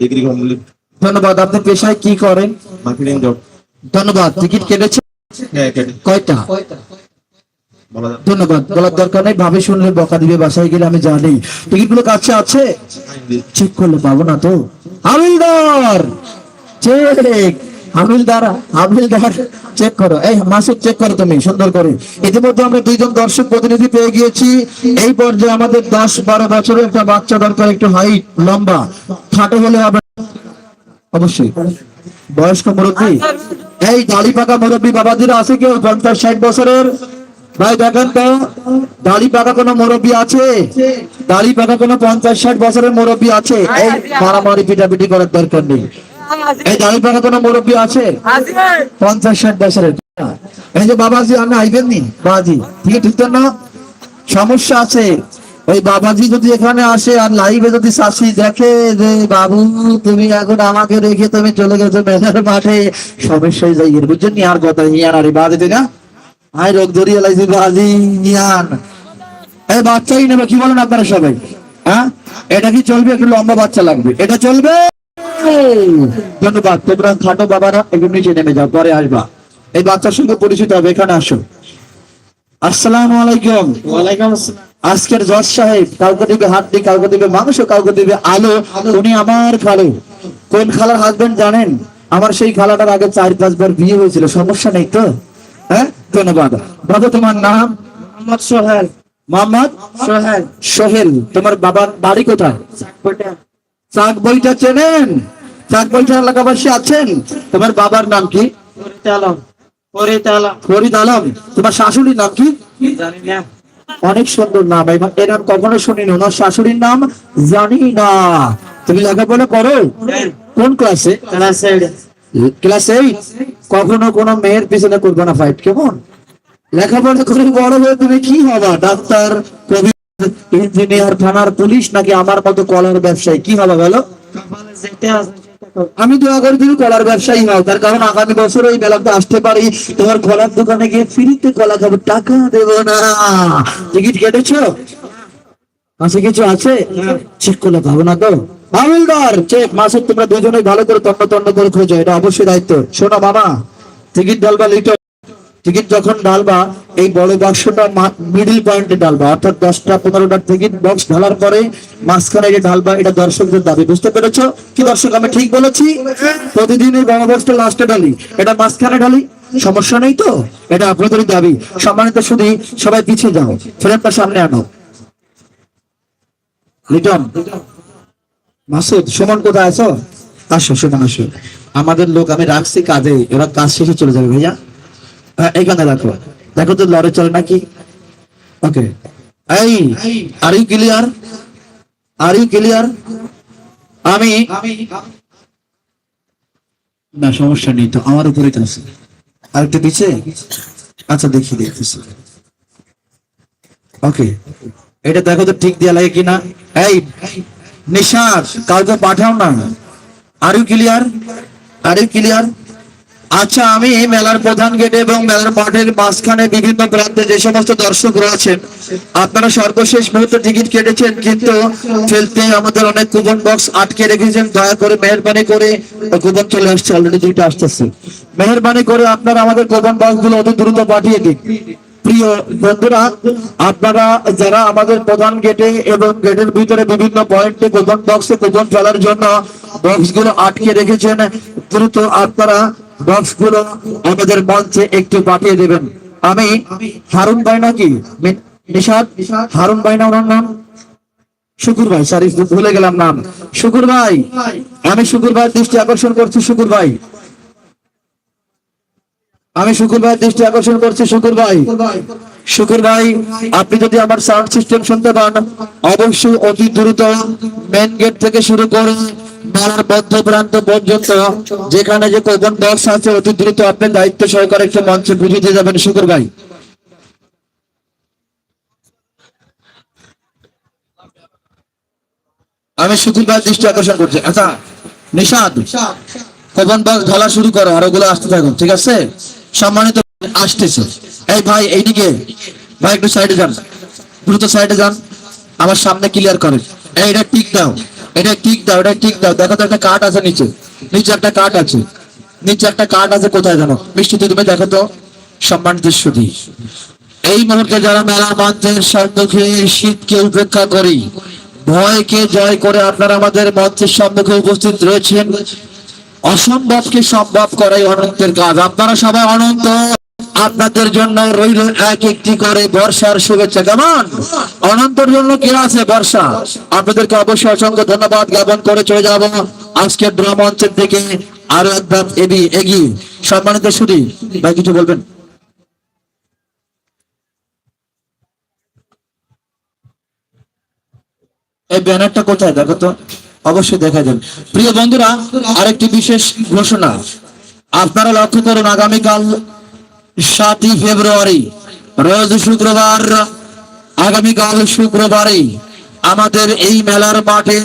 Degree complete ধন্যবাদ আপনি পেশায় কি করেন? মার্কেটিং জব ধন্যবাদ টিকিট কেটেছে? হ্যাঁ কয়টা? ধন্যবাদ বলার দরকার নেই ভাবে শুনলে বকা দিবে বাসায় গেলে আমি জানি। টিকিটগুলো কাছে আছে? চেক করলে পাবো না তো। হামিলদার চেক! বয়স্ক মুরব্বী। এই দাড়ি পাকা আছে কেউ? পঞ্চাশ, ষাট বছরের? ভাই, দেখেন তো। দাড়ি পাকা কোনো মুরব্বী আছে? দাড়ি পাকা কোনো পঞ্চাশ, ষাট বছরের মুরব্বী আছে? এই মারামারি পিটাপিটি করার দরকার নেই। এই দাড়ি পাকা কোনো মুরব্বী আছে? পঞ্চাশ ষাট বছরের। এই যে বাবাজি আপনি আইবেন নি বাবাজি ঠিক না? সমস্যা আছে। ওই বাবাজি যদি এখানে আসে আর লাইভে যদি দেখে যে বাবু তুমি এখন আমাকে রেখে তুমি চলে গেছো মেলার মাঠে। সমস্যায় যাই বুঝছেন নি? আর কথা ইয়ান আরে বাজে না? আই রোগ ধরিয়ে লাইছি বাজি ইয়ান এই বাচ্চাই নেবে কি বলেন আপনারা সবাই? হ্যাঁ? এটা কি চলবে? একটু লম্বা বাচ্চা লাগবে। এটা চলবে? ধন্যবাদ। তোমরা খাটো বাবারা একটু নিচে নেমে যাও পরে আসবা। এই বাচ্চার সঙ্গে পরিচিত হবে এখানে আসো। আসসালামু আলাইকুম। ওয়ালাইকুম আসসালাম। আজকের জজ সাহেব কাউকে দিবে হাত দিয়ে কাউকে দিবে মাংস কাউকে দিবে আলো উনি আমার খালু। কোন খালার হাজবেন্ড জানেন? আমার সেই খালাটার আগে চার পাঁচবার বিয়ে হয়েছিল সমস্যা নেই তো? হ্যাঁ? ধন্যবাদ। বাবা তোমার নাম? মোহাম্মদ সোহেল। মোহাম্মদ সোহেল। সোহেল তোমার বাবার বাড়ি কোথায়? চাক বইটা চেনেন? চাক বইটা এলাকাবাসী আছেন? তোমার বাবার নাম কি? ফরিদ আলম। ফরিদ আলম। ফরিদ আলম তোমার শাশুড়ির নাম কি? অনেক সুন্দর নাম এবং এর নাম কখনো শুনিনি। ওনার শাশুড়ির নাম জানি না। তুমি লেখাপড়া করো? কোন ক্লাসে? Class eight. কখনো কোনো মেয়ের পিছনে করবে না ফাইট কেমন? লেখাপড়া করে বড় হয়ে তুমি কি হবা ডাক্তার কবি ইঞ্জিনিয়ার থানার পুলিশ নাকি আমার মতো কলার ব্যবসায়ী? কি হবে বলো। আমি দোয়া কলার ব্যবসায়ী তার কারণ আগামী বছর ওই বেলাতে আসতে পারি। তোমার কলার দোকানে গিয়ে ফ্রিতে কলা খাব, টাকা দেব না। টিকিট কেটেছো? আছে কিছু আছে? চেক করলে পাবো না তো। হামিলদার চেক, মাসে তোমরা দুজনেই ভালো করে তন্ন তন্ন করে খোঁজো, এটা অবশ্যই দায়িত্ব। শোনো মামা টিকিট ডালবা লিটার টিকিট যখন ডালবা এই বড় বাক্সটা মিডিল পয়েন্টে ডালবা অর্থাৎ দশটা পনেরোটা টিকিট বক্স ঢালার পরে মাঝখানে যে ডালবা এটা দর্শকদের দাবি, বুঝতে পেরেছ? কি দর্শক, আমি ঠিক বলেছি? প্রতিদিন এই বড় বক্সটা লাস্টে ঢালি, এটা মাঝখানে ঢালি, সমস্যা নেই তো? এটা আপনাদেরই দাবি। সম্মানিত শুধু সবাই পিছিয়ে যাও, ফ্রেমটা সামনে আনো। লিটন, মাসুদ, সুমন কোথায় আছো? আসো, সুমন, আসো। আমাদের লোক, আমি রাখছি কাজে এবার কাজ শেষে চলে যাবে, ভাইয়া। এইখানে রাখো দেখো তো লড়ে চলে নাকি? ওকে এই are you clear are you clear আমি না সমস্যা নেই তো আমার উপরে আছে। আর একটু পিছে? আচ্ছা দেখি দেখতেছি। ওকে এটা দেখো তো ঠিক দেয়া লাগে কিনা? এই নিশাদ কাউকে পাঠাও না। Are you clear are you clear আচ্ছা আমি মেলার প্রধান গেটে এবং মেলার মাঠের মাঝখানে বিভিন্ন প্রান্তে যে সমস্ত দর্শক রয়েছেন আপনারা সর্বশেষ মুহূর্তে টিকিট কেটেছেন, কিন্তু ফেলতে আমাদের অনেক কুপন বক্স আটকে রেখেছেন। দয়া করে মেহরবানি করে কুপন চলে আসছে অলরেডি দুইটা আসতেছে। মেহরবানি করে আপনারা আমাদের কুপন বক্সগুলো অতি দ্রুত পাঠিয়ে দিন। প্রিয় বন্ধুরা, আপনারা যারা আমাদের প্রধান গেটে এবং গেটের ভিতরে বিভিন্ন পয়েন্টে কুপন বক্সে কুপন ফেলার জন্য বক্সগুলো আটকে রেখেছেন, দ্রুত আপনারা বক্সগুলো আমাদের মঞ্চে একটু পাঠিয়ে দেবেন। আমি হারুন ভাই নাকি? নিশাদ? হারুন ভাই না ওনার নাম? শুকুর ভাই সরি ভুলে গেলাম নাম। শুকুর ভাই, আমি শুকুর ভাই দৃষ্টি আকর্ষণ করছি, শুকুর ভাই। আমি শুকুর ভাই দৃষ্টি আকর্ষণ করছি, শুকুর ভাই। শুকুর ভাই, আপনি যদি আমার সাউন্ড সিস্টেম শুনতে পান, অবশ্যই অতি দ্রুত মেন গেট থেকে শুরু করে মেলার মধ্য প্রান্ত পর্যন্ত যেখানে যে কোপন বক্স আছে, অতি দ্রুত আপনি দায়িত্ব সহকারে একটু মঞ্চে বুঝিয়ে যাবেন। শুকুর ভাই। আমি শুকুর ভাই দৃষ্টি আকর্ষণ করছি। আচ্ছা নিশাদ কোপন বক্স ঢালা শুরু করো আর ওগুলো আসতে থাকুন, ঠিক আছে? সম্মানিত আসতেছে। এই ভাই, এইদিকে। ভাই, একটু সাইডে যান। দ্রুত সাইডে যান। আমার সামনে ক্লিয়ার করেন এই, এটা টিক দাও। এটা টিক দাও, এটা টিক দাও। দেখো তো একটা কাঠ আছে নিচে। নিচে একটা কাঠ আছে। নিচে একটা কাঠ আছে কোথায় জানো? মিষ্টি তুমি দেখো তো। সম্মানিত সুধী এই মুহূর্তে যারা মেলা মঞ্চের সম্মুখে শীতকে উপেক্ষা করি। ভয়কে জয় করে আপনারা আমাদের মঞ্চের সম্মুখে উপস্থিত রয়েছেন। অসম্ভবকে সম্ভব করাই অনন্তের কাজ। আপনারা সবাই অনন্ত। আপনাদের জন্য রইল এক একটি করে বর্ষার শুভেচ্ছা। কেমন? অনন্তর জন্য কে আছে বর্ষা? আপনাদেরকে অবশ্যই অসংখ্য ধন্যবাদ জ্ঞাপন করে চলে যাব। আজকের ড্র মঞ্চের দিকে আরও এক ধাপ এগিয়ে এগিয়ে। সম্মানিত শুধু ভাই কিছু বলবেন? এই ব্যানারটা কোথায়? দেখো তো। অবশ্যই দেখা যাবে প্রিয় বন্ধুরা, আরেকটি বিশেষ ঘোষণা। আপনারা লক্ষ্য করুন, আগামীকাল সাতই ফেব্রুয়ারি, রোজ শুক্রবার, আগামীকাল শুক্রবারে আমাদের এই মেলার মাঠে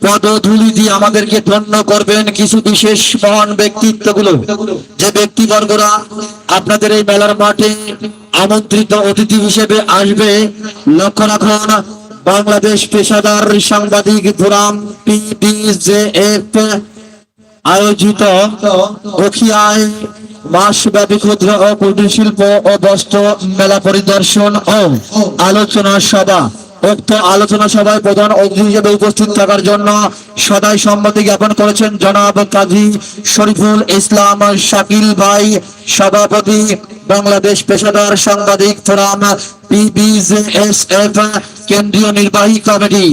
পদধূলি দিয়ে আমাদেরকে ধন্য করবেন কিছু বিশেষ মহান ব্যক্তিত্বগুলো। যে ব্যক্তিবর্গরা আপনাদের এই মেলার মাঠে আমন্ত্রিত অতিথি হিসেবে আসবে, লক্ষ্য রাখুন, বাংলাদেশ পেশাদার সাংবাদিক ধুরাম পিবিজেএফ আয়োজিত মাসব্যাপী ক্ষুদ্র ও কুটির শিল্প ও বস্ত্র মেলা পরিদর্শন ও আলোচনা সভা। উক্ত আলোচনা সভায় প্রধান অতিথি হিসেবে উপস্থিত থাকার জন্য সদাই সম্মতি জ্ঞাপন করেছেন জনাব কাজী শরীফুল ইসলাম শাকিল ভাই সভাপতি, বাংলাদেশ পেশাদার সাংবাদিক ফোরাম পিবিজেএসএফ কেন্দ্রীয় নির্বাহী কমিটি।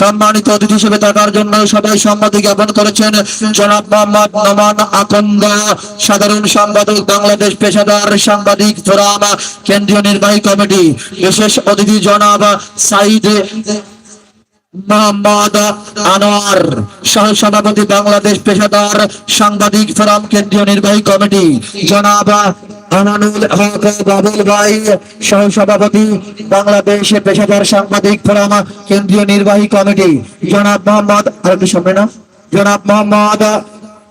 সম্মানিত অতিথি হিসেবে থাকার জন্য সবাই সম্মতি জ্ঞাপন করেছেন জনাব মোহাম্মদ নোমান আকন্দ, সাধারণ সম্পাদক, বাংলাদেশ পেশাদার সাংবাদিক ফোরাম, কেন্দ্রীয় নির্বাহী কমিটি। বিশেষ অতিথি জনাব সাইদ সাংবাদিক ফোরাম কেন্দ্রীয় নির্বাহী কমিটি। জনাব আমানুল হক বাবুল ভাই পেশাদার সাংবাদিক ফোরাম কেন্দ্রীয় নির্বাহী কমিটি। জনাব মোহাম্মদ, আর একটু জনাব মোহাম্মদ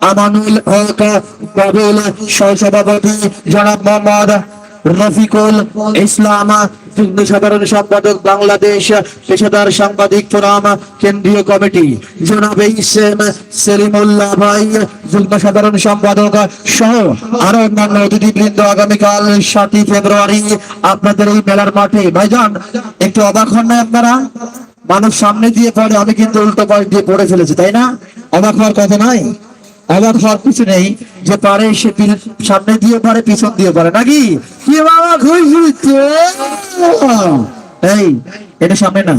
আমানুল হক বাবুল সহ সভাপতি জনাব মোহাম্মদ রফিকুল ইসলাম সাধারণ সম্পাদক বাংলাদেশ পেশাদার সাংবাদিক ফোরাম, কেন্দ্রীয় কমিটি। জনাব ইসেম সেলিমুল্লাহ ভাই, যুগ্ম সাধারণ সম্পাদক সহ আরও অন্যান্য অতিথিবৃন্দ আগামীকাল সাতই ফেব্রুয়ারি আপনাদের এই মেলার মাঠে। ভাইজান, একটু অবাক হন না আপনারা? মানুষ সামনে দিয়ে পড়ে, আমি কিন্তু উল্টো পাশ দিয়ে পড়ে ফেলেছি, তাই না? অবাক হওয়ার কথা নয়? অবাক হওয়ার কিছু নেই যে পারে সে সামনে দিয়ে পারে, পিছন দিয়ে পারে। নাকি? এটা সামনে না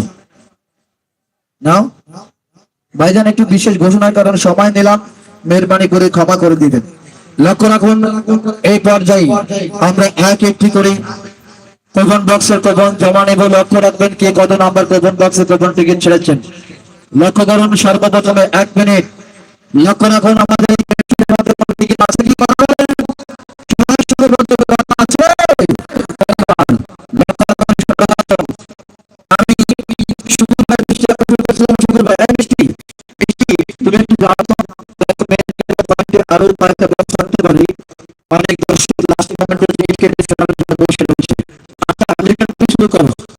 নাও। ভাইজান, একটু বিশেষ ঘোষণার কারণে সময় নিলাম। মেহরবানি করে ক্ষমা করে দিবেন। লক্ষ্য রাখুন, এই পর্যায়ে আমরা এক একটি করে কোপন বক্সের কোপন জমা নেব। লক্ষ্য রাখবেন কে কত নাম্বার বক্সের কোপন টিকিট ছেড়েছেন। লক্ষ্য করুন, সর্বপ্রথমে এক মিনিট লক্ষ্য রাখুন আমাদের আছে কি কথা আছে? আমি শুকুর ভাই মিষ্টি আপনি করছিলাম, শুকুর ভাই, এই মিষ্টি, মিষ্টি, তুমি একটু যাও তো, দেখো মেয়েদের কয়েকটি আরও কয়েকটা বক্স আনতে পারি। অনেক দর্শক moment টিকিট কেটে জন্য বসে রয়েছে। আচ্ছা, তুমি শুরু করো।